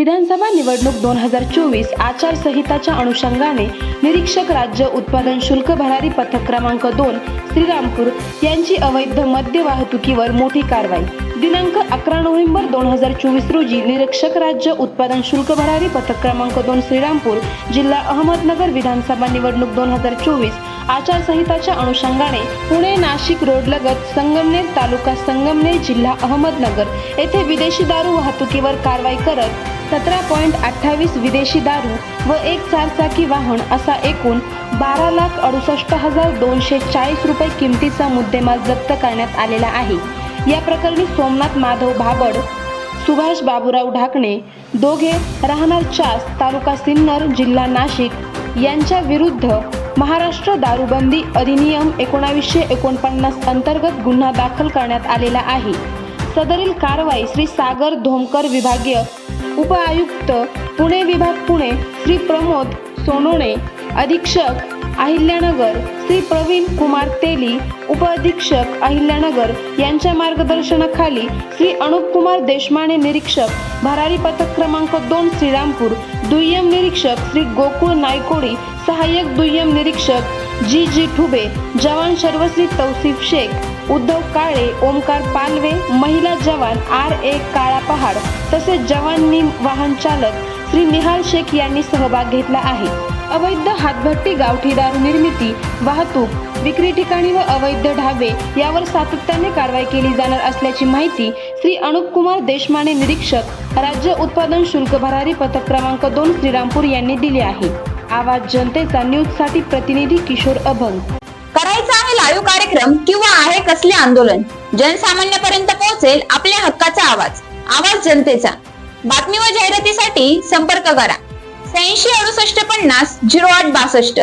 विधानसभा निवडणूक दोन हजार चोवीस आचारसंहिताच्या अनुषंगाने निरीक्षक राज्य उत्पादन शुल्क भरारी पथक क्रमांक दोन श्रीरामपूर यांची अवैध मद्य वाहतुकीवर मोठी कारवाई. दिनांक अकरा नोव्हेंबर दोन हजार चोवीस रोजी निरीक्षक राज्य उत्पादन शुल्क भरारी पथक क्रमांक दोन श्रीरामपूर जिल्हा अहमदनगर विधानसभा निवडणूक दोन हजार चोवीस आचारसंहिताच्या अनुषंगाने पुणे नाशिक रोडलगत संगमनेर तालुका संगमनेर जिल्हा अहमदनगर येथे विदेशी दारू वाहतुकीवर कारवाई करत सतरा पॉईंट अठ्ठावीस विदेशी दारू व एक चारचाकी वाहन असा एकूण बारा लाख अडुसष्ट हजार दोनशे चाळीस रुपये किमतीचा मुद्देमाल जप्त करण्यात आलेला आहे. या प्रकरणी सोमनाथ माधव भाबड सुभाष बाबूराव ढाकणे दोघे राहणार चास तालुका सिन्नर जिल्हा नाशिक यांच्या विरुद्ध महाराष्ट्र दारूबंदी अधिनियम एकोणावीसशे एकोणपन्नास अंतर्गत गुन्हा दाखल करण्यात आलेला आहे. सदरील कारवाई श्री सागर धोमकर विभागीय उपआयुक्त पुणे विभाग पुणे श्री प्रमोद सोनोणे अधीक्षक अहिल्यानगर श्री प्रवीण कुमार तेली उपअधीक्षक अहिल्यानगर यांच्या मार्गदर्शनाखाली श्री अनुप कुमार देशमाने निरीक्षक भरारी पथक क्रमांक दोन श्रीरामपूर दुय्यम निरीक्षक श्री गोकुळ नायकोडी सहाय्यक दुय्यम निरीक्षक जी जी ठुबे जवान सर्वश्री तौसिफ शेख उद्धव काळे ओमकार पालवे महिला जवान आर ए काळा पहाड तसेच जवान वाहन चालक श्री निहाल शेख यांनी सहभाग घेतला आहे. अवैध हातभट्टी गावठी दारू निर्मिती वाहतूक विक्री ठिकाणी व अवैध ढाबे यावर सातत्याने कारवाई केली जाणार असल्याची माहिती श्री अनुप कुमार देशमाने निरीक्षक राज्य उत्पादन शुल्क भरारी पथक क्रमांक दोन श्रीरामपूर यांनी दिली आहे. आवाज जनतेचा न्यूजसाठी प्रतिनिधी किशोर अभंग. करायचा आहे लाईव्ह कार्यक्रम किंवा आहे कसले आंदोलन? जनसामान्यापर्यंत पोहोचेल आपल्या हक्काचा आवाज. आवाज जनतेचा. बातमी व जाहिरातीसाठी संपर्क करा. शहाऐंशी अडुसष्ट पन्नास झिरो आठ बासष्ट.